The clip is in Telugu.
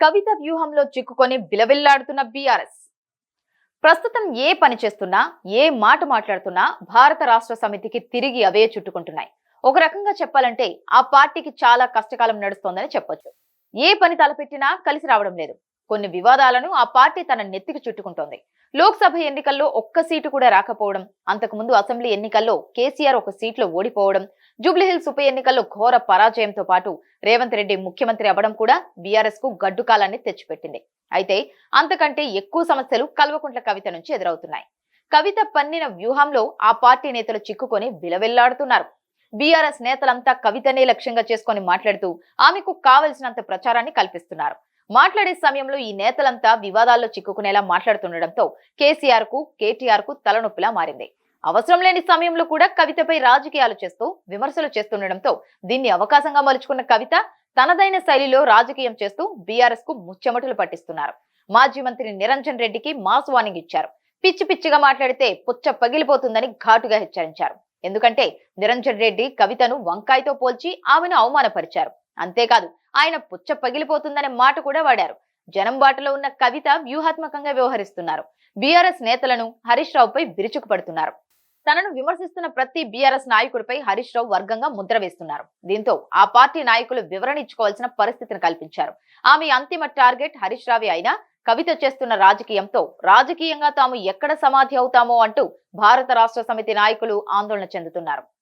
కవిత వ్యూహంలో చిక్కుకొని బిలవిల్లాడుతున్న బీఆర్ఎస్. ప్రస్తుతం ఏ పని చేస్తున్నా ఏ మాట మాట్లాడుతున్నా భారత రాష్ట్ర సమితికి తిరిగి అవే చుట్టుకుంటున్నాయి. ఒక రకంగా చెప్పాలంటే ఆ పార్టీకి చాలా కష్టకాలం నడుస్తోందని చెప్పొచ్చు. ఏ పని తలపెట్టినా కలిసి రావడం లేదు. కొన్ని వివాదాలను ఆ పార్టీ తన నెత్తికి చుట్టుకుంటోంది. లోక్సభ ఎన్నికల్లో ఒక్క సీటు కూడా రాకపోవడం అంతకుముందు అసెంబ్లీ ఎన్నికల్లో కేసీఆర్ ఒక సీట్లో ఓడిపోవడం జూబ్లీహిల్స్ ఉప ఎన్నికల్లో ఘోర పరాజయంతో పాటు రేవంత్ రెడ్డి ముఖ్యమంత్రి అవ్వడం కూడా బీఆర్ఎస్కు గడ్డుకాలాన్ని తెచ్చిపెట్టింది. అయితే అంతకంటే ఎక్కువ సమస్యలు కల్వకుంట్ల కవిత నుంచి ఎదురవుతున్నాయి. కవిత పన్నిన వ్యూహంలో ఆ పార్టీ నేతలు చిక్కుకొని విలవెల్లాడుతున్నారు. బీఆర్ఎస్ నేతలంతా కవితనే లక్ష్యంగా చేసుకొని మాట్లాడుతూ ఆమెకు కావలసినంత ప్రచారాన్ని కల్పిస్తున్నారు. మాట్లాడే సమయంలో ఈ నేతలంతా వివాదాల్లో చిక్కుకునేలా మాట్లాడుతుండటంతో కేసీఆర్కు కేటీఆర్కు తలనొప్పిలా మారింది. అవసరం లేని సమయంలో కూడా కవితపై రాజకీయాలు చేస్తూ విమర్శలు చేస్తుండటంతో దీన్ని అవకాశంగా మలుచుకున్న కవిత తనదైన శైలిలో రాజకీయం చేస్తూ బీఆర్ఎస్కు ముచ్చెమటలు పట్టిస్తున్నారు. మాజీ మంత్రి నిరంజన్ రెడ్డికి మాస్ వార్నింగ్ ఇచ్చారు. పిచ్చి పిచ్చిగా మాట్లాడితే పుచ్చ పగిలిపోతుందని ఘాటుగా హెచ్చరించారు. ఎందుకంటే నిరంజన్ రెడ్డి కవితను వంకాయతో పోల్చి ఆమెను అవమానపరిచారు. అంతేకాదు ఆయన పుచ్చ పగిలిపోతుందనే మాట కూడా వాడారు. జనం బాటలో ఉన్న కవిత వ్యూహాత్మకంగా వ్యవహరిస్తున్నారు. బీఆర్ఎస్ నేతలను హరీష్ రావుపై విరుచుకుపడుతున్నారు. తనను విమర్శిస్తున్న ప్రతి బీఆర్ఎస్ నాయకుడిపై హరీష్ రావు వర్గంగా ముద్ర వేస్తున్నారు. దీంతో ఆ పార్టీ నాయకులు వివరణ ఇచ్చుకోవాల్సిన పరిస్థితిని కల్పించారు. ఆమె అంతిమ టార్గెట్ హరీష్ రావి అయినా కవిత చేస్తున్న రాజకీయంతో రాజకీయంగా తాము ఎక్కడ సమాధి అవుతామో అంటూ భారత రాష్ట్ర సమితి నాయకులు ఆందోళన చెందుతున్నారు.